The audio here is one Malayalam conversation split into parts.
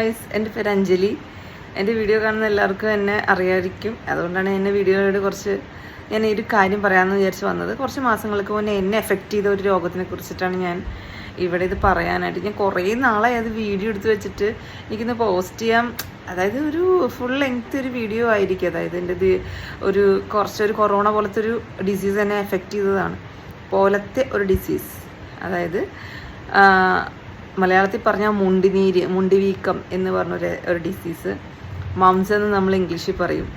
ഗൈസ് എന്റെ പേര് അഞ്ജലി. എന്റെ വീഡിയോ കാണുന്ന എല്ലാവർക്കും എന്നെ അറിയാതിരിക്കും അതുകൊണ്ടാണ് എന്റെ വീഡിയോയോട് കുറച്ച് ഞാൻ ഈ ഒരു കാര്യം പറയാമെന്ന് വിചാരിച്ച് വന്നത്. കുറച്ച് മാസങ്ങൾക്ക് മുന്നേ എന്നെ എഫക്റ്റ് ചെയ്ത ഒരു രോഗത്തിനെ കുറിച്ചിട്ടാണ് ഞാൻ ഇവിടെ ഇത് പറയാനായിട്ട്. ഞാൻ കുറേ നാളായി അത് വീഡിയോ എടുത്ത് വെച്ചിട്ട് എനിക്കിന്ന് പോസ്റ്റ് ചെയ്യാം. അതായത് ഒരു ഫുൾ ലെങ്ത് ഒരു വീഡിയോ ആയിരിക്കും. അതായത് എന്റെ ഇത് ഒരു കുറച്ചൊരു കൊറോണ പോലത്തെ ഒരു ഡിസീസ് എന്നെ എഫക്റ്റ് ചെയ്തതാണ്. പോലത്തെ ഒരു ഡിസീസ് അതായത് മലയാളത്തിൽ പറഞ്ഞാൽ മുണ്ടിനീര് മുണ്ടിവീക്കം എന്ന് പറഞ്ഞൊരു ഒരു ഡിസീസ് മംസ് എന്ന് നമ്മൾ ഇംഗ്ലീഷിൽ പറയും.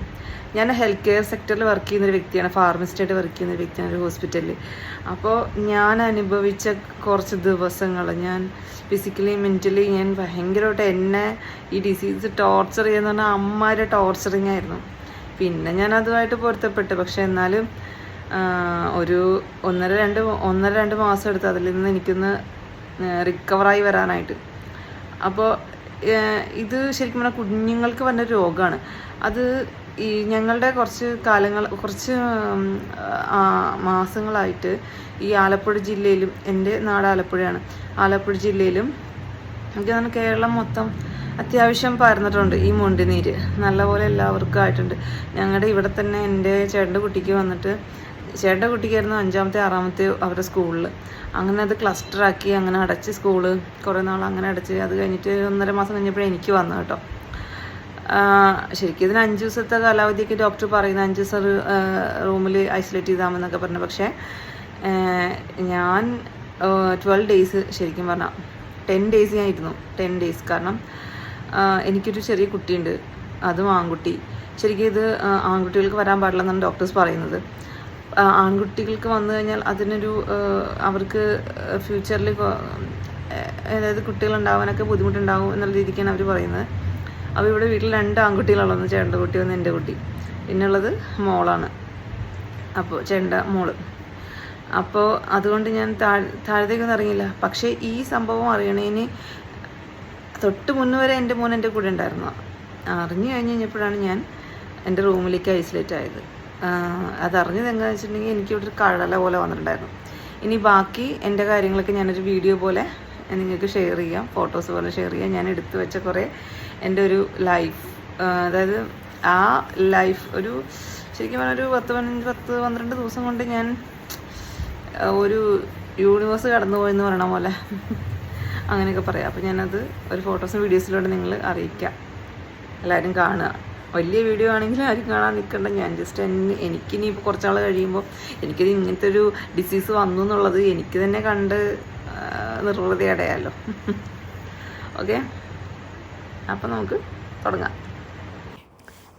ഞാൻ ഹെൽത്ത് കെയർ സെക്ടറിൽ വർക്ക് ചെയ്യുന്ന ഒരു വ്യക്തിയാണ് ഫാർമസിസ്റ്റായിട്ട് വർക്ക് ചെയ്യുന്ന ഒരു വ്യക്തിയാണ് ഒരു ഹോസ്പിറ്റലിൽ അപ്പോൾ ഞാൻ അനുഭവിച്ച കുറച്ച് ദിവസങ്ങൾ ഞാൻ ഫിസിക്കലി മെന്റലി ഞാൻ ഭയങ്കരമായിട്ട് എന്നെ ഈ ഡിസീസ് ടോർച്ചർ ചെയ്യുന്ന പറഞ്ഞാൽ അമ്മമാരെ ടോർച്ചറിങ് ആയിരുന്നു. പിന്നെ ഞാൻ അതുമായിട്ട് പൊരുത്തപ്പെട്ടു. പക്ഷെ എന്നാലും ഒരു ഒന്നര രണ്ട് ഒന്നര രണ്ട് മാസം എടുത്ത് അതിൽ നിന്ന് എനിക്കൊന്ന് റിക്കവറായി വരാനായിട്ട്. അപ്പോൾ ഇത് ശരിക്കും പറഞ്ഞാൽ കുഞ്ഞുങ്ങൾക്ക് വന്ന രോഗമാണ് അത് ഈ ഞങ്ങളുടെ കുറച്ച് കാലങ്ങൾ കുറച്ച് മാസങ്ങളായിട്ട് ഈ ആലപ്പുഴ ജില്ലയിലും എന്റെ നാട് ആലപ്പുഴയാണ്. ആലപ്പുഴ ജില്ലയിലും തോന്നുന്നു കേരളം മൊത്തം അത്യാവശ്യം പരന്നിട്ടുണ്ട് ഈ മുണ്ടിനീര്. നല്ലപോലെ എല്ലാവർക്കും ആയിട്ടുണ്ട്. ഞങ്ങളുടെ ഇവിടെ തന്നെ എന്റെ ചേട്ടന്റെ കുട്ടിക്ക് വന്നിട്ട് ചേട്ടന്റെ കുട്ടിക്കായിരുന്നു അഞ്ചാമത്തെ ആറാമത്തെ അവരുടെ സ്കൂളിൽ അങ്ങനെ അത് ക്ലസ്റ്ററാക്കി അങ്ങനെ അടച്ച് സ്കൂൾ കുറേ നാൾ അങ്ങനെ അടച്ച്. അത് കഴിഞ്ഞിട്ട് ഒന്നര മാസം കഴിഞ്ഞപ്പോഴേ എനിക്ക് വന്നു കേട്ടോ. ശരിക്കും ഇതിന് അഞ്ച് ദിവസത്തെ കാലാവധിയൊക്കെ ഡോക്ടർ പറയുന്ന അഞ്ച് ദിവസം റൂമിൽ ഐസൊലേറ്റ് ചെയ്താമെന്നൊക്കെ പറഞ്ഞു. പക്ഷേ ഞാൻ ട്വൽവ് ഡേയ്സ് ശരിക്കും പറഞ്ഞാൽ ടെൻ ഡേയ്സ് ഞാൻ ഇരുന്നു. ടെൻ ഡേയ്സ് കാരണം എനിക്കൊരു ചെറിയ കുട്ടിയുണ്ട്. അതും ആൺകുട്ടി. ശരിക്കും ഇത് ആൺകുട്ടികൾക്ക് വരാൻ പാടില്ലെന്നാണ് ഡോക്ടേഴ്സ് പറയുന്നത്. ആൺകുട്ടികൾക്ക് വന്നു കഴിഞ്ഞാൽ അതിനൊരു അവർക്ക് ഫ്യൂച്ചറിൽ അതായത് കുട്ടികളുണ്ടാവാനൊക്കെ ബുദ്ധിമുട്ടുണ്ടാവും എന്നുള്ള രീതിക്കാണ് അവർ പറയുന്നത്. അപ്പോൾ ഇവിടെ വീട്ടിൽ രണ്ട് ആൺകുട്ടികളുള്ള ഒന്ന് ചേട്ടന്റെ കുട്ടി ഒന്ന് എന്റെ കുട്ടി. പിന്നുള്ളത് മോളാണ്. അപ്പോൾ ചേട്ടന്റെ മോൾ. അപ്പോൾ അതുകൊണ്ട് ഞാൻ താഴ് താഴത്തേക്കൊന്നും ഇറങ്ങിയില്ല. പക്ഷേ ഈ സംഭവം അറിയണേന് തൊട്ട് മുന്നേ വരെ എന്റെ മോൻ എന്റെ കൂടെ ഉണ്ടായിരുന്നു. അറിഞ്ഞു കഴിഞ്ഞ് കഴിഞ്ഞപ്പോഴാണ് ഞാൻ എന്റെ റൂമിലേക്ക് ഐസൊലേറ്റ് ആയത്. അതറിഞ്ഞത് എങ്ങനെയാണെന്ന് വെച്ചിട്ടുണ്ടെങ്കിൽ എനിക്ക് ഇവിടെ ഒരു കഴല പോലെ വന്നിട്ടുണ്ടായിരുന്നു. ഇനി ബാക്കി എന്റെ കാര്യങ്ങളൊക്കെ ഞാനൊരു വീഡിയോ പോലെ നിങ്ങൾക്ക് ഷെയർ ചെയ്യാം. ഫോട്ടോസ് പോലെ ഷെയർ ചെയ്യാം. ഞാൻ എടുത്തു വെച്ച കുറേ എന്റെ ഒരു ലൈഫ് അതായത് ആ ലൈഫ് ഒരു ശരിക്കും പറഞ്ഞാൽ ഒരു പത്ത് പതിനഞ്ച് പത്ത് പന്ത്രണ്ട് ദിവസം കൊണ്ട് ഞാൻ ഒരു യൂണിവേഴ്സ് കടന്നു പോയെന്ന് പറയണ പോലെ അങ്ങനെയൊക്കെ പറയാം. അപ്പോൾ ഞാനത് ഒരു ഫോട്ടോസും വീഡിയോസിലൂടെ നിങ്ങൾ അറിയിക്കാം. എല്ലാവരും കാണുക. വലിയ വീഡിയോ ആണെങ്കിൽ ആരും കാണാൻ നിൽക്കണ്ട. ഞാൻ ജസ്റ്റ് എന്നെ എനിക്കിനി ഇപ്പോൾ കുറച്ചാൾ കഴിയുമ്പോൾ എനിക്കിത് ഇങ്ങനത്തെ ഒരു ഡിസീസ് വന്നു എന്നുള്ളത് എനിക്ക് തന്നെ കണ്ട് നിർവൃതി അടയാലോ. ഓക്കെ അപ്പം നമുക്ക് തുടങ്ങാം.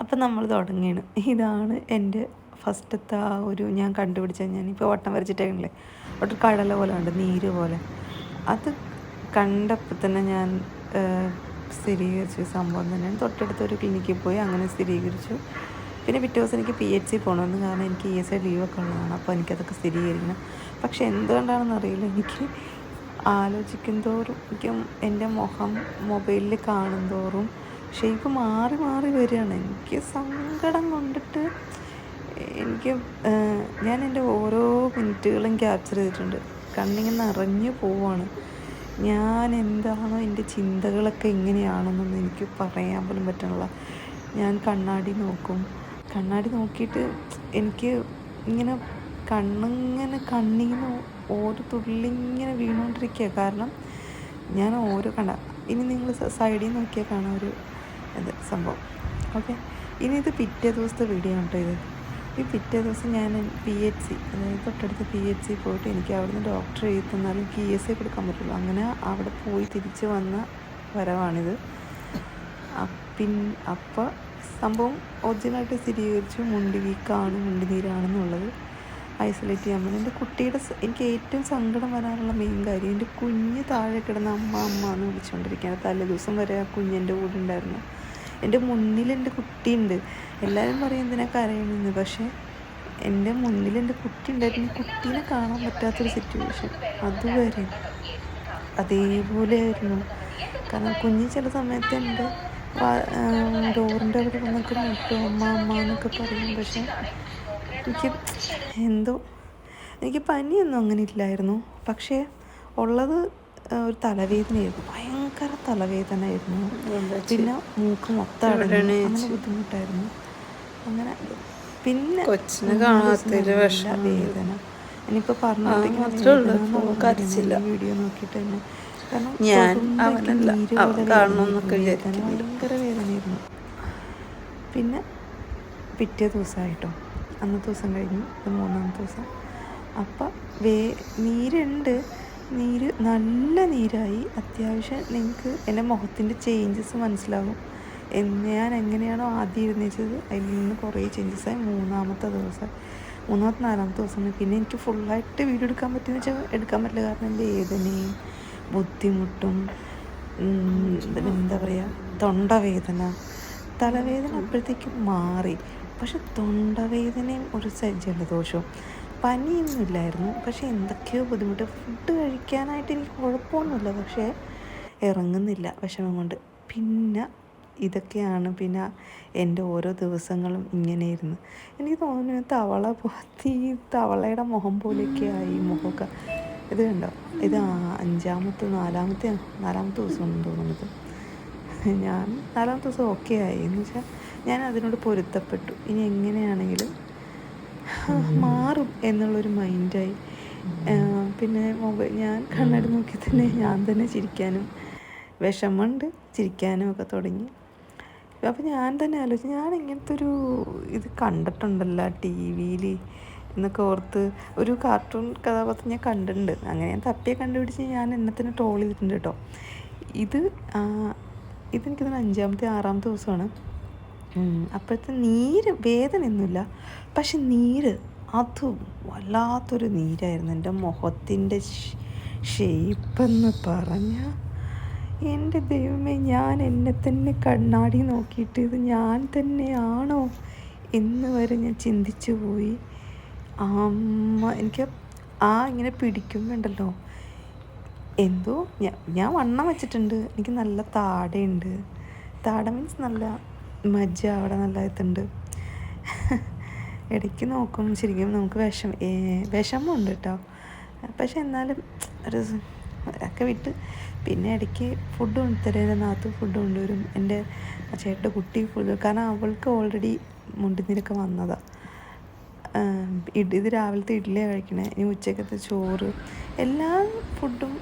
അപ്പം നമ്മൾ തുടങ്ങിയാണ് ഇതാണ് എന്റെ ഫസ്റ്റത്തെ ആ ഒരു ഞാൻ കണ്ടുപിടിച്ച ഞാനിപ്പോൾ വട്ടം വരച്ചിട്ടേക്കണില്ലേ ഒരു കടല പോലെ ഉണ്ട് നീര് പോലെ. അത് കണ്ടപ്പോൾ തന്നെ ഞാൻ സ്ഥിരീകരിച്ചു. സംഭവം തന്നെ. തൊട്ടടുത്തൊരു ക്ലിനിക്കിൽ പോയി അങ്ങനെ സ്ഥിരീകരിച്ചു. പിന്നെ പിറ്റേ ദിവസം എനിക്ക് പി എച്ച് സി പോകണമെന്ന് കാരണം എനിക്ക് ഇ എസ് ഐ ലീവൊക്കെ ഉള്ളതാണ്. അപ്പോൾ എനിക്കതൊക്കെ സ്ഥിരീകരിക്കണം. പക്ഷേ എന്തുകൊണ്ടാണെന്ന് അറിയില്ല. എനിക്ക് ആലോചിക്കും തോറും എനിക്ക് എന്റെ മുഖം മൊബൈലിൽ കാണും തോറും ഷേപ്പ് മാറി മാറി വരികയാണ്. എനിക്ക് സങ്കടം കൊണ്ടിട്ട് എനിക്ക് ഞാൻ എന്റെ ഓരോ മിനിറ്റുകളും ക്യാപ്ചർ ചെയ്തിട്ടുണ്ട്. കണ്ണിങ്ങനെ നിറഞ്ഞു പോവാണ്. ഞാൻ എന്താണോ എന്റെ ചിന്തകളൊക്കെ എങ്ങനെയാണെന്നൊന്നും എനിക്ക് പറയാൻ പോലും പറ്റണില്ല. ഞാൻ കണ്ണാടി നോക്കും. കണ്ണാടി നോക്കിയിട്ട് എനിക്ക് ഇങ്ങനെ കണ്ണിങ്ങനെ കണ്ണിങ്ങനെ ഓരോ തുള്ളിങ്ങനെ വീണുകൊണ്ടിരിക്കുക കാരണം ഞാൻ ഓരോ കണ്ട ഇനി നിങ്ങൾ സൈഡിൽ നോക്കിയാൽ കാണാം ഒരു ഇത് സംഭവം. ഓക്കെ. ഇനി ഇത് പിറ്റേ ദിവസത്തെ വീഡിയോ ആണ് കേട്ടോ ഇത്. ഈ പിറ്റേ ദിവസം ഞാൻ പി എച്ച് സി അതായത് തൊട്ടടുത്ത് പി എച്ച് സി പോയിട്ട് എനിക്ക് അവിടുന്ന് ഡോക്ടർ എഴുതി തന്നാലും പി എസ് ഐ കൊടുക്കാൻ പറ്റുള്ളൂ. അങ്ങനെ അവിടെ പോയി തിരിച്ച് വന്ന വരവാണിത്. പിൻ അപ്പോൾ സംഭവം ഒറിജിനലായിട്ട് സ്ഥിരീകരിച്ചു. മുണ്ടി വീക്കാണ് മുണ്ടി നീരാണെന്നുള്ളത് ഐസൊലേറ്റ് ചെയ്യാൻ പറ്റും. എന്റെ കുട്ടിയുടെ എനിക്ക് ഏറ്റവും സങ്കടം വരാനുള്ള മെയിൻ കാര്യം എന്റെ കുഞ്ഞ് താഴെ കിടന്ന അമ്മ അമ്മ എന്ന് വിളിച്ചുകൊണ്ടിരിക്കുകയാണ്. തലേ ദിവസം വരെ ആ കുഞ്ഞെന്റെ കൂടെ ഉണ്ടായിരുന്നു. എന്റെ മുന്നിൽ എന്റെ കുട്ടിയുണ്ട്. എല്ലാവരും പറയും എന്തിനാ കരയണെന്ന്? പക്ഷേ എന്റെ മുന്നിൽ എന്റെ കുട്ടി ഉണ്ടായിരുന്നു. കുട്ടീനെ കാണാൻ പറ്റാത്തൊരു സിറ്റുവേഷൻ അതുവരെ അതേപോലെ ആയിരുന്നു കാരണം കുഞ്ഞ് ചില സമയത്ത് എന്റെ ഡോറിന്റെ അവിടെ വന്നൊക്കെ നോക്കും അമ്മ അമ്മ എന്നൊക്കെ പറയും. പക്ഷെ എനിക്ക് എന്തോ എനിക്ക് പനിയൊന്നും അങ്ങനെ ഇല്ലായിരുന്നു. പക്ഷേ ഉള്ളത് ഒരു തലവേദനയായിരുന്നു. ഭയങ്കര തലവേദനയായിരുന്നു. പിന്നെ മൂക്ക് മൊത്തം അടങ്ങി അങ്ങനെ ബുദ്ധിമുട്ടായിരുന്നു. അങ്ങനെ പിന്നെ കൊച്ചിനെ കാണാത്തൊരു വിഷമമുണ്ട്. വേദന. ഇനിയിപ്പോൾ മാത്രേ കരച്ചില്ല. വീഡിയോ നോക്കിയിട്ട് തന്നെ. ഞാൻ അവനല്ല. അവൻ കാണണമെന്നൊക്കെ. ഭയങ്കര വേദനയായിരുന്നു. പിന്നെ പിറ്റേ ദിവസമായിട്ടോ. അന്നത്തെ ദിവസം കഴിഞ്ഞു. മൂന്നാമത്തെ ദിവസം. അപ്പം വേ നീരുണ്ട്. നീര് നല്ല നീരായി. അത്യാവശ്യം നിങ്ങൾക്ക് എന്റെ മുഖത്തിന്റെ ചേഞ്ചസ് മനസ്സിലാകും ഞാൻ എങ്ങനെയാണോ ആദ്യം ഇരുന്നിച്ചത് അതിൽ നിന്ന് കുറേ ചേഞ്ചസായി മൂന്നാമത്തെ ദിവസം മൂന്നാമത്തെ നാലാമത്തെ ദിവസം പിന്നെ എനിക്ക് ഫുള്ളായിട്ട് വീഡിയോ എടുക്കാൻ പറ്റുമെന്ന് വെച്ചാൽ എടുക്കാൻ പറ്റില്ല. കാരണം എന്റെ വേദനയും ബുദ്ധിമുട്ടും എന്താ പറയുക തൊണ്ടവേദന തലവേദന അപ്പോഴത്തേക്കും മാറി. പക്ഷെ തൊണ്ടവേദനയും ഒരു ജലദോഷവും പനിയൊന്നും ഇല്ലായിരുന്നു. പക്ഷെ എന്തൊക്കെയോ ബുദ്ധിമുട്ട്. ഫുഡ് കഴിക്കാനായിട്ട് എനിക്ക് കുഴപ്പമൊന്നുമില്ല. പക്ഷേ ഇറങ്ങുന്നില്ല വിഷമം കൊണ്ട്. പിന്നെ ഇതൊക്കെയാണ് പിന്നെ എന്റെ ഓരോ ദിവസങ്ങളും ഇങ്ങനെ ഇരുന്ന് എനിക്ക് തോന്നുന്നു തവള പോത്തി തവളയുടെ മുഖം പോലെയൊക്കെ ആയി മുഖമൊക്കെ. ഇത് കണ്ടോ? ഇത് അഞ്ചാമത്തെ നാലാമത്തെ നാലാമത്തെ ദിവസമാണെന്ന് തോന്നുന്നത്. ഞാൻ നാലാമത്തെ ദിവസം ഓക്കെ ആയി. എന്ന് വെച്ചാൽ ഞാൻ അതിനോട് പൊരുത്തപ്പെട്ടു. ഇനി എങ്ങനെയാണെങ്കിലും മാറും എന്നുള്ളൊരു മൈൻഡായി പിന്നെ മൊബൈൽ ഞാൻ കണ്ണടി നോക്കി തന്നെ ഞാൻ തന്നെ ചിരിക്കാനും വിഷമമുണ്ട്. ചിരിക്കാനും ഒക്കെ തുടങ്ങി. അപ്പോൾ ഞാൻ തന്നെ ആലോചിച്ചു ഞാൻ ഇങ്ങനത്തെ ഒരു ഇത് കണ്ടിട്ടുണ്ടല്ലോ ടി വിയിൽ എന്നൊക്കെ ഓർത്ത് ഒരു കാർട്ടൂൺ കഥാപാത്രം ഞാൻ കണ്ടിട്ടുണ്ട്. അങ്ങനെ ഞാൻ തപ്പിയെ കണ്ടുപിടിച്ച് ഞാൻ എന്നെ തന്നെ ട്രോൾ ചെയ്തിട്ടുണ്ട് കേട്ടോ. ഇത് ഇതെനിക്ക് അഞ്ചാമത്തെ ആറാമത്തെ ദിവസമാണ്. അപ്പോഴത്തെ നീര് വേദനയൊന്നുമില്ല പക്ഷെ നീര് അത് വല്ലാത്തൊരു നീരായിരുന്നു. എന്റെ മുഖത്തിന്റെ ഷേപ്പെന്ന് പറഞ്ഞാൽ എന്റെ ദൈവമേ ഞാൻ എന്നെ തന്നെ കണ്ണാടി നോക്കിയിട്ട് ഇത് ഞാൻ തന്നെയാണോ എന്ന് വരെ ഞാൻ ചിന്തിച്ചു പോയി. അമ്മ എനിക്ക് ആ ഇങ്ങനെ പിടിക്കുന്നുണ്ടല്ലോ. എന്തോ ഞാൻ ഞാൻ വണ്ണം വെച്ചിട്ടുണ്ട്. എനിക്ക് നല്ല താടയുണ്ട്. താട മീൻസ് നല്ല മജ്ജ അവിടെ നല്ല ഇതുണ്ട്. ഇടയ്ക്ക് നോക്കും ശരിക്കും നമുക്ക് വിഷം വിഷമമുണ്ട് കേട്ടോ. പക്ഷെ എന്നാലും ഒരു സ് ഒക്കെ വിട്ട് പിന്നെ ഇടയ്ക്ക് ഫുഡ് കൊണ്ടുത്തരുന്ന നാത്തു ഫുഡ് കൊണ്ടുവരും. എന്റെ ചേട്ടന്റെ കുട്ടി ഫുഡ് കാരണം അവൾക്ക് ഓൾറെഡി മുണ്ടിനിരൊക്കെ വന്നതാണ് ഇത് രാവിലത്തെ ഇഡ്ഡലിയാണ് കഴിക്കണേ. ഇനി ഉച്ചക്കത്തെ ചോറ്. എല്ലാ ഫുഡും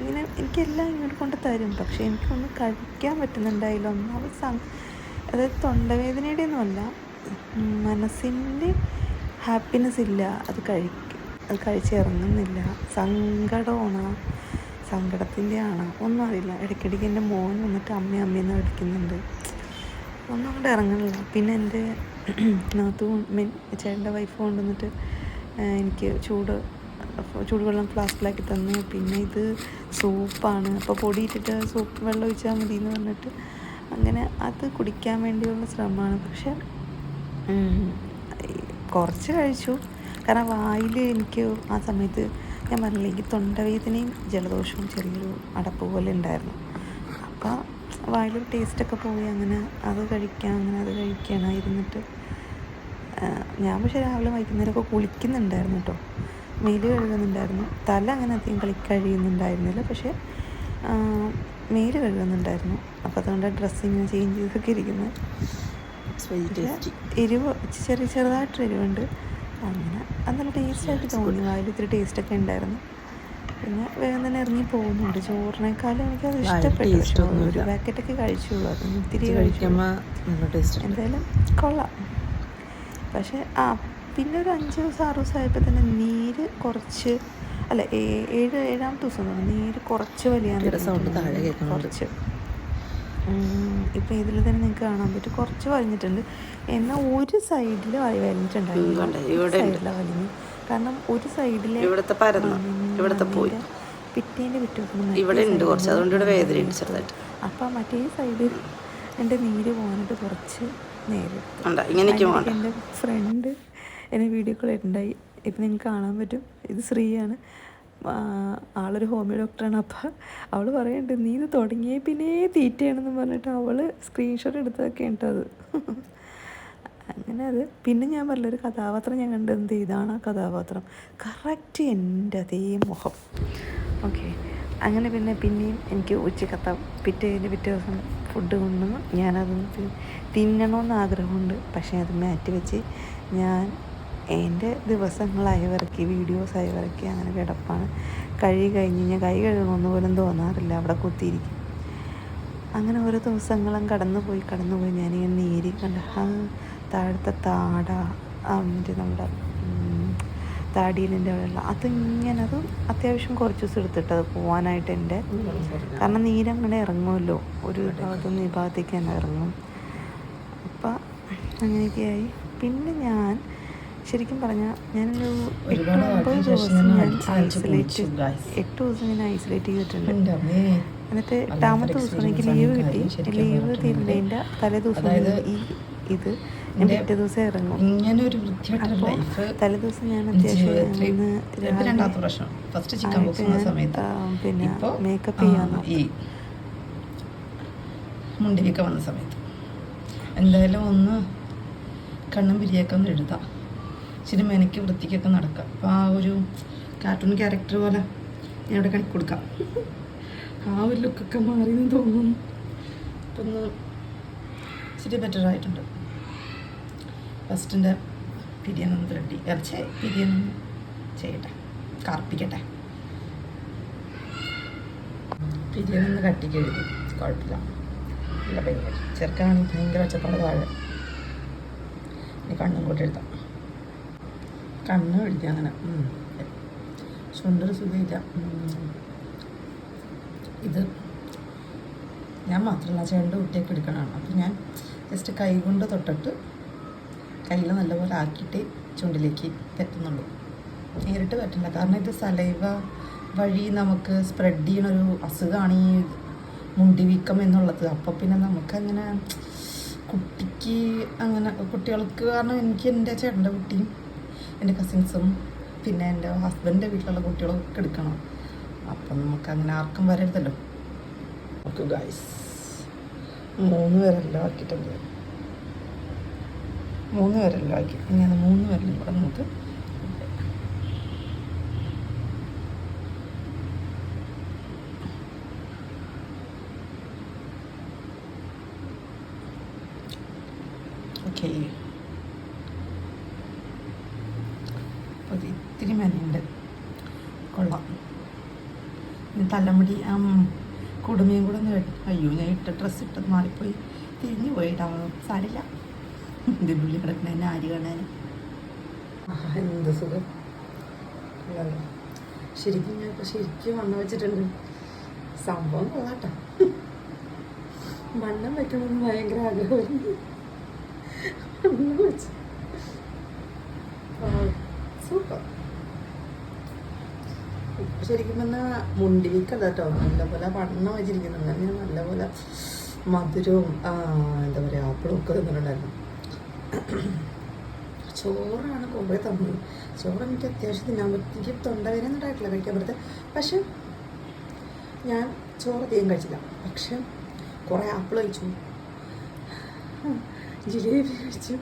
ഇങ്ങനെ എനിക്കെല്ലാം ഇങ്ങോട്ട് കൊണ്ട് തരും. പക്ഷേ എനിക്കൊന്നും കഴിക്കാൻ പറ്റുന്നുണ്ടായില്ല. ഒന്നാമത് സ അതായത് തൊണ്ടവേദനയുടെ ഒന്നുമല്ല മനസ്സിന്റെ ഹാപ്പിനെസ് ഇല്ല. അത് കഴിക്ക അത് കഴിച്ചിറങ്ങുന്നില്ല. സങ്കടമാണ്. സങ്കടത്തിന്റെ ആണ് ഒന്നും അറിയില്ല ഇടയ്ക്കിടയ്ക്ക് എന്റെ മോൻ വന്നിട്ട് അമ്മ അമ്മയെന്ന് വിളിക്കുന്നുണ്ട്. ഒന്നും അങ്ങോട്ട് ഇറങ്ങണില്ല. പിന്നെ എന്റെ നാത്തു മീൻ ചേട്ടന്റെ വൈഫ് കൊണ്ടുവന്നിട്ട് എനിക്ക് ചൂട് ചൂടുവെള്ളം ഫ്ലാസ്കിലാക്കി തന്നു. പിന്നെ ഇത് സൂപ്പാണ്. അപ്പോൾ പൊടിയിട്ടിട്ട് സൂപ്പ് വെള്ളം ഒഴിച്ചാൽ മതി എന്ന് പറഞ്ഞിട്ട് അങ്ങനെ അത് കുടിക്കാൻ വേണ്ടിയുള്ള ശ്രമമാണ്. പക്ഷെ കുറച്ച് കഴിച്ചു. കാരണം വായിൽ എനിക്ക് ആ സമയത്ത് ഞാൻ പറഞ്ഞില്ല എനിക്ക് തൊണ്ടവേദനയും ജലദോഷവും ചെറിയൊരു അടപ്പ് പോലെ ഉണ്ടായിരുന്നു. അപ്പോൾ വായിലൊരു ടേസ്റ്റൊക്കെ പോയി അങ്ങനെ അത് കഴിക്കാം അങ്ങനെ അത് കഴിക്കണം ഇരുന്നിട്ട് ഞാൻ പക്ഷേ രാവിലെ വൈകുന്നേരമൊക്കെ കുളിക്കുന്നുണ്ടായിരുന്നു കേട്ടോ മേൽ കഴുകുന്നുണ്ടായിരുന്നു. തല അങ്ങനെ അധികം കളി കഴിയുന്നുണ്ടായിരുന്നില്ല. പക്ഷേ മേൽ കഴുകുന്നുണ്ടായിരുന്നു. അപ്പോൾ അതുകൊണ്ട് ഡ്രസ്സിങ് ചേഞ്ച് ചെയ്തൊക്കെ ഇരിക്കുന്നത് എരിവ് ചെറിയ ചെറുതായിട്ട് എരിവുണ്ട്. അങ്ങനെ. അത് നല്ല ടേസ്റ്റായിട്ട് തോന്നി. അതിൽ ഇത്തിരി ടേസ്റ്റൊക്കെ ഉണ്ടായിരുന്നു. പിന്നെ വേഗം തന്നെ ഇറങ്ങി പോകുന്നുണ്ട്. ചോറിനേക്കാളും എനിക്കത് ഇഷ്ടപ്പെട്ടു. ഒരു പാക്കറ്റൊക്കെ കഴിച്ചുള്ളൂ. അത് ഇത്തിരി എന്തായാലും കൊള്ളാം. പക്ഷേ ആ പിന്നെ ഒരു അഞ്ച് ദിവസം ആറ് ദിവസം ആയപ്പോൾ തന്നെ നീര് കുറച്ച് അല്ല ഏഴ് ഏഴാമത്തെ ദിവസം നീര് കുറച്ച് വലിയ. കുറച്ച്. ഇപ്പം ഇതിൽ തന്നെ നിങ്ങൾക്ക് കാണാൻ പറ്റും. കുറച്ച് വലിഞ്ഞിട്ടുണ്ട് എന്നാൽ ഒരു സൈഡിൽ വലിഞ്ഞിട്ടുണ്ടായിരുന്നു. സൈഡിലാണ് വലിഞ്ഞു കാരണം ഒരു സൈഡിലെ ഇവിടുത്തെ പരന്നു ഇവിടുത്തെ പോയി. പിറ്റേന്റെ പിറ്റേ ഇവിടെ ഉണ്ട് കുറച്ച്. അതുകൊണ്ട് ഇവിടെ വേദനയുണ്ട് ചെറുതായിട്ട്. അപ്പം മറ്റേ സൈഡിൽ എന്റെ നീര് പോകാനായിട്ട് കുറച്ച് നേരം എന്റെ ഫ്രണ്ട് എന്നെ വീഡിയോ കോൾ ഉണ്ടായി ഇപ്പം നിങ്ങൾക്ക് കാണാൻ പറ്റും. ഇത് ശ്രീയാണ്. ആളൊരു ഹോമിയോ ഡോക്ടറാണ്. അപ്പം അവൾ പറയുന്നുണ്ട് നീ ഇത് തുടങ്ങിയേ പിന്നെ തീറ്റയാണെന്ന് പറഞ്ഞിട്ട് അവൾ സ്ക്രീൻഷോട്ട് എടുത്തതൊക്കെ ഉണ്ട് അത്. അങ്ങനെ അത്. പിന്നെ ഞാൻ പറഞ്ഞ ഒരു കഥാപാത്രം ഞാൻ കണ്ടത് എന്ത് ഇതാണ് ആ കഥാപാത്രം? കറക്റ്റ് എന്റെ അതേ മുഖം. ഓക്കെ അങ്ങനെ പിന്നെ പിന്നെയും എനിക്ക് ഉച്ചക്കത്ത പിറ്റേതിന്റെ പിറ്റേ ദിവസം ഫുഡ് കൊണ്ടുവന്നു ഞാനതൊന്ന് തി- തിന്നണമെന്ന് ആഗ്രഹമുണ്ട്. പക്ഷേ അത് മാറ്റി വെച്ച് ഞാൻ എന്റെ ദിവസങ്ങളായി വരക്കി വീഡിയോസായി വരക്കി അങ്ങനെ കിടപ്പാണ്. കഴുകി കഴിഞ്ഞ് കഴിഞ്ഞാൽ കൈ കഴുകണമെന്ന് പോലും തോന്നാറില്ല. അവിടെ കുത്തിയിരിക്കും. അങ്ങനെ ഓരോ ദിവസങ്ങളും കടന്നുപോയി കടന്നുപോയി കടന്നു പോയി. ഞാനിങ്ങനെ നീരി കണ്ട താഴത്തെ താട മറ്റേ നമ്മുടെ താടിയിലിന്റെ അവിടെയുള്ള. അതിങ്ങനെ അത് അത്യാവശ്യം കുറച്ച് ദിവസം എടുത്തിട്ട് അത് പോകാനായിട്ട് എന്റെ കാരണം നീരങ്ങനെ ഇറങ്ങുമല്ലോ. ഒരു ഭാഗത്തുനിന്ന് ഈ ഭാഗത്തേക്ക് തന്നെ ഇറങ്ങും. അപ്പം അങ്ങനെയൊക്കെയായി പിന്നെ ഞാൻ ശരിക്കും പറഞ്ഞാൽ ഞാനൊരു എട്ട് ഒമ്പത് ദിവസം ഞാൻ ഐസൊലേറ്റ്. എട്ട് ദിവസം ഞാൻ ഐസൊലേറ്റ് ചെയ്തിട്ടുണ്ട്. എന്നിട്ട് എട്ടാമത്തെ ദിവസം എനിക്ക് ലീവ് കിട്ടി. ലീവ്. തീരുന്നതിന്റെ തലേ ദിവസം ഈ ഇത് ഞാൻ പിറ്റേ ദിവസം ഇറങ്ങും. ഇങ്ങനെ ഒരു വൃത്തിയായിട്ടൊരു അപ്പോൾ ലൈഫ് തലേ ദിവസം ഞാൻ അത്യാവശ്യം പിന്നെ മേക്കപ്പ് ചെയ്യാൻ ഈ മുണ്ടിരിക്ക വന്ന സമയത്ത്. എന്തായാലും ഒന്ന് കണ്ണും പിരിയൊക്കെ ഒന്ന് എഴുതാം ഇച്ചിരി മെനക്ക് വൃത്തിക്കൊക്കെ നടക്കാം. അപ്പോൾ ആ ഒരു കാർട്ടൂൺ ക്യാരക്ടർ പോലെ ഞാൻ ഇവിടെ കണക്ക് കൊടുക്കാം. ആ ഒരു ലുക്കൊക്കെ മാറി എന്ന് തോന്നുന്നു. ഇപ്പം ഒന്ന് ഇച്ചിരി ബെറ്റർ ആയിട്ടുണ്ട്. ഫസ്റ്റിന്റെ പിരിയനൊന്ന് റെഡി. ഇറച്ചി പിരിയനൊന്ന് ചെയ്യട്ടെ. കറുപ്പിക്കട്ടെ പിരിയനൊന്ന് കട്ടിക്ക് എഴുതി. കുഴപ്പമില്ല. നല്ല ഭയങ്കര ചെറുക്കാണെങ്കിൽ ഭയങ്കര ഒച്ചപ്പാട് താഴെ ഇനി കണ്ണും കൂട്ടി എഴുതാം. കണ്ണും പിടിക്കുക അങ്ങനെ. ചുണ്ടൊരു സുഖമില്ല. ഇത് ഞാൻ മാത്രമല്ല ചേട്ടന്റെ കുട്ടിയൊക്കെ എടുക്കണതാണ്. അപ്പം ഞാൻ ജസ്റ്റ് കൈ കൊണ്ട് തൊട്ടിട്ട് കയ്യിൽ നല്ലപോലെ ആക്കിയിട്ട് ചുണ്ടിലേക്ക് പറ്റുന്നുള്ളൂ നേരിട്ട് പറ്റില്ല. കാരണം ഇത് സലൈവ വഴി നമുക്ക് സ്പ്രെഡ് ചെയ്യണൊരു അസുഖമാണ് ഈ മുണ്ടിവീക്കം എന്നുള്ളത്. അപ്പോൾ പിന്നെ നമുക്കങ്ങനെ കുട്ടിക്ക് അങ്ങനെ കുട്ടികൾക്ക് കാരണം എനിക്ക് എന്റെ ചേട്ടന്റെ കുട്ടിയും എന്റെ കസിൻസും പിന്നെ എന്റെ ഹസ്ബൻഡിന്റെ വീട്ടിലുള്ള കുട്ടികളൊക്കെ എടുക്കണം. അപ്പം നമുക്ക് അങ്ങനെ ആർക്കും വരരുതല്ലോ. ഓക്കെ ഗൈസ് മൂന്ന് പേരെല്ലാം ആക്കിയിട്ടുണ്ട് മൂന്ന് പേരെല്ലാം ആക്കി ഇങ്ങനെ മൂന്ന് പേരിലും കൂടെ നമുക്ക്? ഓക്കെ അത് വിലയുണ്ട് കൊള്ളാം. ഇനി തലമുടി ആ കുടുമയും കൂടെ ഒന്ന് അയ്യോ ഞാൻ ഇട്ട ഡ്രസ്സ് ഇട്ടത് മാറിപ്പോയി. തിരിഞ്ഞു പോയിട്ടാ സാരില്ല. ഇതിന്റെ പുള്ളി കിടക്കണേ എന്നെ ആര് ആഹാ, എന്ത് സുഖം? ശരിക്കും ഞാൻ ഇപ്പോൾ ശരിക്കും വണ്ണം വെച്ചിട്ടുണ്ട്. സംഭവം കൊള്ളാട്ടോ. വണ്ണം വെക്കണമെന്ന് ഭയങ്കര ആഗ്രഹമായിരുന്നു. സൂപ്പർ. ശരിക്കും പറഞ്ഞാൽ മുണ്ടിവിക്കല്ല കേട്ടോ നല്ലപോലെ വണ്ണം വെച്ചിരിക്കുന്നുണ്ട്. അങ്ങനെ നല്ലപോലെ മധുരവും എന്താ പറയുക ആപ്പിളും ഒക്കെ തിന്നിട്ടുണ്ടായിരുന്നു. ചോറാണ് കുറേ തന്നത്. ചോറ് എനിക്ക് അത്യാവശ്യം തിന്നാൻ പറ്റും. എനിക്ക് തൊണ്ടവേദന ഉണ്ടായിട്ടില്ല കഴിക്കാൻ പറ്റത്തെ പക്ഷെ ഞാൻ ചോറ് അധികം കഴിച്ചില്ല. പക്ഷെ കുറേ ആപ്പിൾ കഴിച്ചു. ജിലേബി കഴിച്ചു.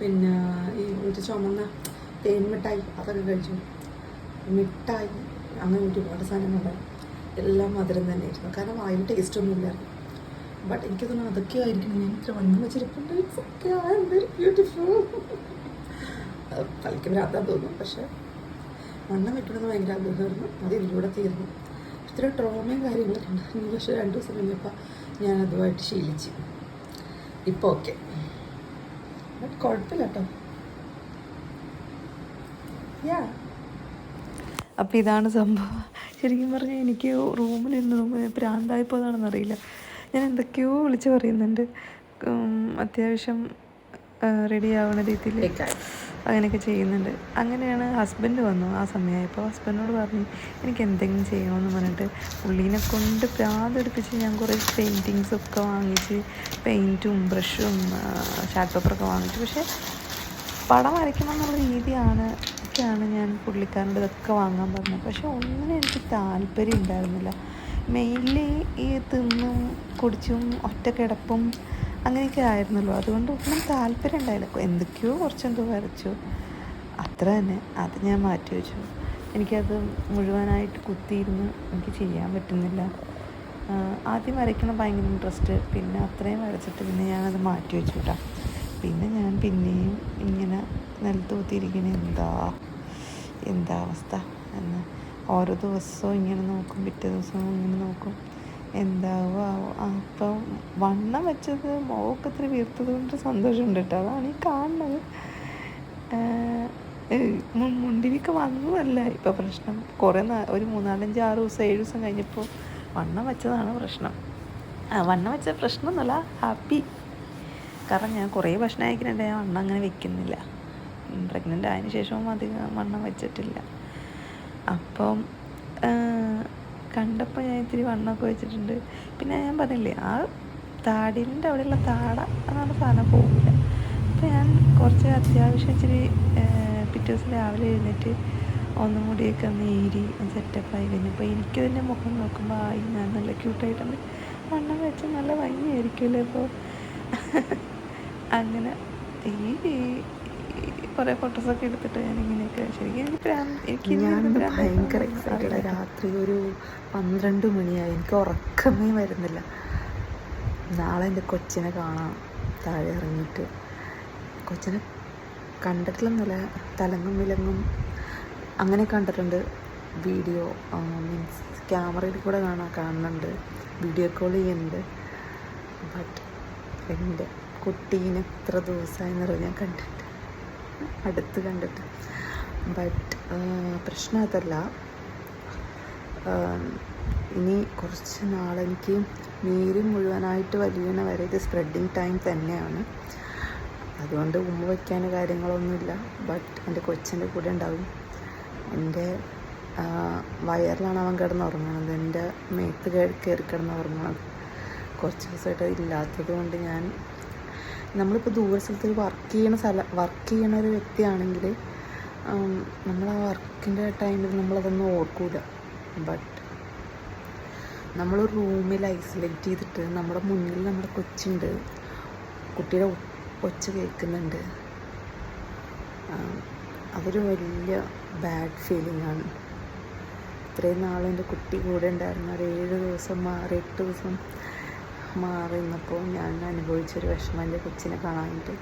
പിന്നെ ഈ മറ്റേ ചുമന്ന തേൻ മിഠായി അതൊക്കെ കഴിച്ചു. മിഠായി അങ്ങനെ ഒരുപാട് സാധനങ്ങളുണ്ട്. എല്ലാം മധുരം തന്നെയായിരുന്നു. കാരണം അതിൽ ടേസ്റ്റ് ഒന്നും ഇല്ലായിരുന്നു. ബട്ട് എനിക്ക് തോന്നുന്നു അതൊക്കെ ആയിരിക്കണം ഞാൻ ഇത്ര വണ്ണം വെച്ചിരിപ്പുണ്ട്. It's okay I very beautiful തലയ്ക്ക് ഭ്രാന്താൻ തോന്നും. പക്ഷേ വണ്ണം വെക്കണമെന്ന് ഭയങ്കര ആഗ്രഹമായിരുന്നു. അത് ഇതിലൂടെ തീർന്നു. ഇത്ര ട്രോമയും കാര്യങ്ങളൊക്കെ ഉണ്ടായിരുന്നു പക്ഷേ രണ്ട് ദിവസം കഴിഞ്ഞപ്പോൾ ഞാൻ അതുമായിട്ട് ശീലിച്ചു. ഇപ്പോൾ ഓക്കെ ബട്ട് കുഴപ്പമില്ല കേട്ടോ. യാ അപ്പോൾ ഇതാണ് സംഭവം. ശരിക്കും പറഞ്ഞാൽ എനിക്ക് റൂമിൽ റൂമിലിരുന്ന് റൂമിൽ അറിയില്ല. ഞാൻ എന്തൊക്കെയോ വിളിച്ച് പറയുന്നുണ്ട്. അത്യാവശ്യം റെഡി ആവുന്ന രീതിയിൽ അങ്ങനെയൊക്കെ ചെയ്യുന്നുണ്ട്. അങ്ങനെയാണ് ഹസ്ബൻഡ് വന്നു ആ സമയമായപ്പോൾ ഹസ്ബൻഡിനോട് പറഞ്ഞു എനിക്ക് എന്തെങ്കിലും ചെയ്യണമെന്ന് പറഞ്ഞിട്ട് പുള്ളീനെ കൊണ്ട് പ്രാന്തെടുപ്പിച്ച് ഞാൻ കുറേ പെയിന്റിങ്സൊക്കെ വാങ്ങിച്ച് പെയിന്റും ബ്രഷും ഷാർട്ട് പേപ്പറൊക്കെ വാങ്ങിച്ചു. പക്ഷേ പടം വരയ്ക്കണം എന്നുള്ള രീതിയാണ് ഒക്കെയാണ് ഞാൻ പുള്ളിക്കാരന്റെ ഇതൊക്കെ വാങ്ങാൻ പറഞ്ഞത്. പക്ഷെ ഒന്നിനും എനിക്ക് താല്പര്യം ഉണ്ടായിരുന്നില്ല. മെയിൻലി ഈ തിന്നും കുടിച്ചും ഒറ്റ കിടപ്പും അങ്ങനെയൊക്കെ ആയിരുന്നല്ലോ. അതുകൊണ്ട് ഒന്നും താല്പര്യം ഉണ്ടായില്ല. എന്തൊക്കെയോ കുറച്ചെന്തോ വരച്ചു. അത്ര തന്നെ. അത് ഞാൻ മാറ്റി വെച്ചു. എനിക്കത് മുഴുവനായിട്ട് കുത്തിയിരുന്ന് എനിക്ക് ചെയ്യാൻ പറ്റുന്നില്ല. ആദ്യം വരയ്ക്കണം ഭയങ്കര ഇൻട്രസ്റ്റ്. പിന്നെ അത്രയും വരച്ചിട്ട് പിന്നെ ഞാനത് മാറ്റി വെച്ചു കേട്ടോ. പിന്നെ ഞാൻ പിന്നെയും ഇങ്ങനെ നിലത്ത് കുത്തിയിരിക്കണ. എന്താ എന്താ അവസ്ഥ എന്ന്. ഓരോ ദിവസവും ഇങ്ങനെ നോക്കും പിറ്റേ ദിവസവും ഇങ്ങനെ നോക്കും. എന്താവോ അപ്പം വണ്ണം വെച്ചത് മോക്ക് ഇത്ര വീർത്തത് കൊണ്ട് സന്തോഷമുണ്ട് കേട്ടോ. അതാണ് ഈ കാണുന്നത്. മുണ്ടിരിക്ക വന്നതല്ല ഇപ്പം പ്രശ്നം. കുറേ ഒരു മൂന്നാലഞ്ച് ആറ് ദിവസം ഏഴ് ദിവസം കഴിഞ്ഞപ്പോൾ വണ്ണം വെച്ചതാണ് പ്രശ്നം. വണ്ണം വെച്ച പ്രശ്നമൊന്നുമല്ല ഹാപ്പി. കാരണം ഞാൻ കുറേ ഭക്ഷണം കഴിക്കുന്നുണ്ട് ഞാൻ വണ്ണം അങ്ങനെ വെക്കുന്നില്ല. പ്രഗ്നന്റ് ആയതിനു ശേഷവും അധികം വണ്ണം വെച്ചിട്ടില്ല. അപ്പം കണ്ടപ്പോൾ ഞാൻ ഇത്തിരി വണ്ണമൊക്കെ വെച്ചിട്ടുണ്ട്. പിന്നെ ഞാൻ പറഞ്ഞില്ലേ ആ താടിന്റെ അവിടെയുള്ള താട അതാണ് സാധനം പോകില്ല അപ്പോൾ ഞാൻ കുറച്ച് അത്യാവശ്യം ഇച്ചിരി പിറ്റേ ദിവസം രാവിലെ എഴുന്നേറ്റ് ഒന്നും കൂടിയൊക്കെ ഒന്ന് ഈരി സെറ്റപ്പായി കഴിഞ്ഞപ്പോൾ എനിക്ക് തന്നെ മുഖം നോക്കുമ്പോൾ ആയി ഞാൻ നല്ല ക്യൂട്ടായിട്ടുണ്ട് വണ്ണം വെച്ച് നല്ല ഭംഗിയായിരിക്കുമല്ലോ അപ്പോൾ അങ്ങനെ ഈ കുറേ ഫോട്ടോസൊക്കെ എടുത്തിട്ട് ഞാൻ ഇങ്ങനെയൊക്കെ ശരിക്കും എനിക്ക് എനിക്ക് ഭയങ്കര എക്സൈറ്റഡ് രാത്രി ഒരു പന്ത്രണ്ട് മണിയായി. എനിക്ക് ഉറക്കമേ വരുന്നില്ല. നാളെ എന്റെ കൊച്ചിനെ കാണാം. താഴെ ഇറങ്ങിയിട്ട്. കൊച്ചിനെ കണ്ടിട്ടില്ലെന്നല്ല. തലങ്ങും വിലങ്ങും അങ്ങനെ കണ്ടിട്ടുണ്ട്. വീഡിയോ മീൻസ് ക്യാമറയിൽ കൂടെ കാണാൻ കാണുന്നുണ്ട്. വീഡിയോ കോൾ ചെയ്യുന്നുണ്ട്. ബട്ട് എന്റെ കുട്ടീനെ എത്ര ദിവസമായി നിറഞ്ഞാൽ ഞാൻ കണ്ടിട്ട് അടുത്ത് കണ്ടിട്ട്. ബട്ട് പ്രശ്നം അതല്ല ഇനി കുറച്ച് നാളെനിക്ക് നീര് മുഴുവനായിട്ട് വലിയണ വരെ ഇത് സ്പ്രെഡിങ് ടൈം തന്നെയാണ്. അതുകൊണ്ട് ഉമ്മ വയ്ക്കാൻ കാര്യങ്ങളൊന്നുമില്ല. ബട്ട് എന്റെ കൊച്ചിന്റെ കൂടെ ഉണ്ടാവും. എന്റെ വയറിലാണ് അവൻ കിടന്ന് ഉറങ്ങണത് എന്റെ മേത്ത് കയറി കിടന്ന് ഉറങ്ങണത് കുറച്ച് ദിവസമായിട്ട് ഇല്ലാത്തത് കൊണ്ട് ഞാൻ നമ്മളിപ്പോൾ ദൂര സ്ഥലത്ത് വർക്ക് ചെയ്യണ സ്ഥലം വർക്ക് ചെയ്യണ ഒരു വ്യക്തിയാണെങ്കിൽ നമ്മൾ ആ വർക്കിന്റെ ടൈമിൽ നമ്മളതൊന്നും ഓർക്കൂല. ബട്ട് നമ്മൾ റൂമിൽ ഐസൊലേറ്റ് ചെയ്തിട്ട് നമ്മുടെ മുന്നിൽ നമ്മുടെ കൊച്ചുണ്ട്. കുട്ടിയുടെ ഒച്ച കേൾക്കുന്നുണ്ട്. അതൊരു വലിയ ബാഡ് ഫീലിംഗ് ആണ്. ഇത്രയും നാൾ എന്റെ കുട്ടി കൂടെ ഉണ്ടായിരുന്നു ഒരു ഏഴ് ദിവസം ആറ് എട്ട് ദിവസം മാറി നിന്നപ്പോൾ ഞാൻ അനുഭവിച്ചൊരു വിഷമം എന്റെ കൊച്ചിനെ കാണാനായിട്ട്.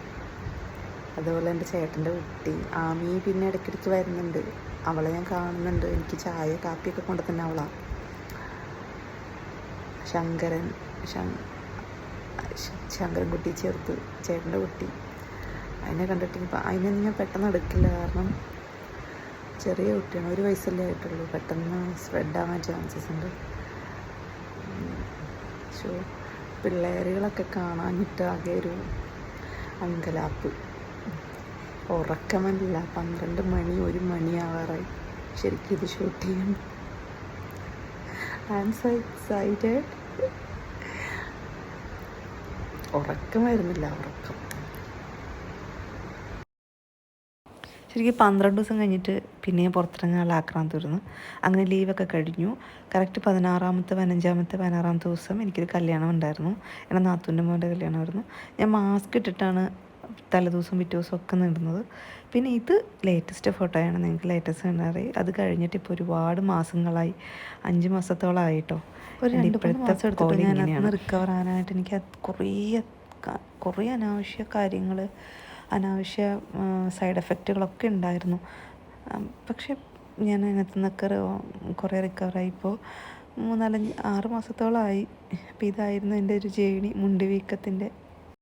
അതുപോലെ എന്റെ ചേട്ടന്റെ കുട്ടി. ആമി പിന്നെ ഇടയ്ക്കിടയ്ക്ക് വരുന്നുണ്ട്. അവളെ ഞാൻ കാണുന്നുണ്ട്. എനിക്ക് ചായ കാപ്പിയൊക്കെ കൊണ്ട് തന്നെ അവളാണ് ശങ്കരൻ ശങ്കരൻ കുട്ടി ചേർത്ത് ചേട്ടന്റെ കുട്ടി. അതിനെ കണ്ടിട്ട് ഇപ്പം അതിനൊന്നും ഞാൻ പെട്ടെന്ന് എടുക്കില്ല. കാരണം ചെറിയ കുട്ടിയാണ്. ഒരു വയസ്സല്ലേ ആയിട്ടുള്ളൂ. പെട്ടെന്ന് സ്പ്രെഡ് ആവാൻ ചാൻസസ് ഉണ്ട്. സോ പിള്ളേരുകളൊക്കെ കാണാനിട്ട് ആകെ ഒരു അങ്കലാപ്പ്. ഉറക്കമല്ല. പന്ത്രണ്ട് മണി ഒരു മണിയാവാറായി ശരിക്കും ഇത് ഷൂട്ട് ചെയ്യണം. ഐ എം സോ എക്സൈറ്റഡ് ഉറക്കം വരുന്നില്ല ഉറക്കം. ശരിക്കും പന്ത്രണ്ട് ദിവസം കഴിഞ്ഞിട്ട് പിന്നെയും പുറത്തിറങ്ങാനുള്ള ആക്രാന്തം വരുന്നു അങ്ങനെ ലീവൊക്കെ കഴിഞ്ഞു. കറക്റ്റ് പതിനാറാമത്തെ പതിനഞ്ചാമത്തെ പതിനാറാമത്തെ ദിവസം എനിക്കൊരു കല്യാണം ഉണ്ടായിരുന്നു. എന്റെ നാത്തൂന്റെ മോന്റെ കല്യാണമായിരുന്നു. ഞാൻ മാസ്ക് ഇട്ടിട്ടാണ് തലേദിവസം പിറ്റേ ദിവസം ഒക്കെ നിന്നത്. പിന്നെ ഇത് ലേറ്റസ്റ്റ് ഫോട്ടോയാണ് നിങ്ങൾക്ക് ലേറ്റസ്റ്റ് കണ്ടാറി അത് കഴിഞ്ഞിട്ട് ഇപ്പോൾ ഒരുപാട് മാസങ്ങളായി. അഞ്ച് മാസത്തോളമായിട്ടോ ഒരു രണ്ട് മാസം എടുത്തിട്ട് ഞാൻ. റിക്കവർ ആകാനായിട്ട് എനിക്ക് കുറേ കുറേ അനാവശ്യ കാര്യങ്ങൾ അനാവശ്യ സൈഡ് എഫക്റ്റുകളൊക്കെ ഉണ്ടായിരുന്നു. പക്ഷെ ഞാൻ അതിനകത്ത് നിന്നൊക്കെ കുറേ റിക്കവറായി ഇപ്പോൾ മൂന്നാലഞ്ച് ആറ് മാസത്തോളമായി അപ്പോൾ ഇതായിരുന്നു എന്റെ ഒരു ജേണി മുണ്ടി വീക്കത്തിന്റെ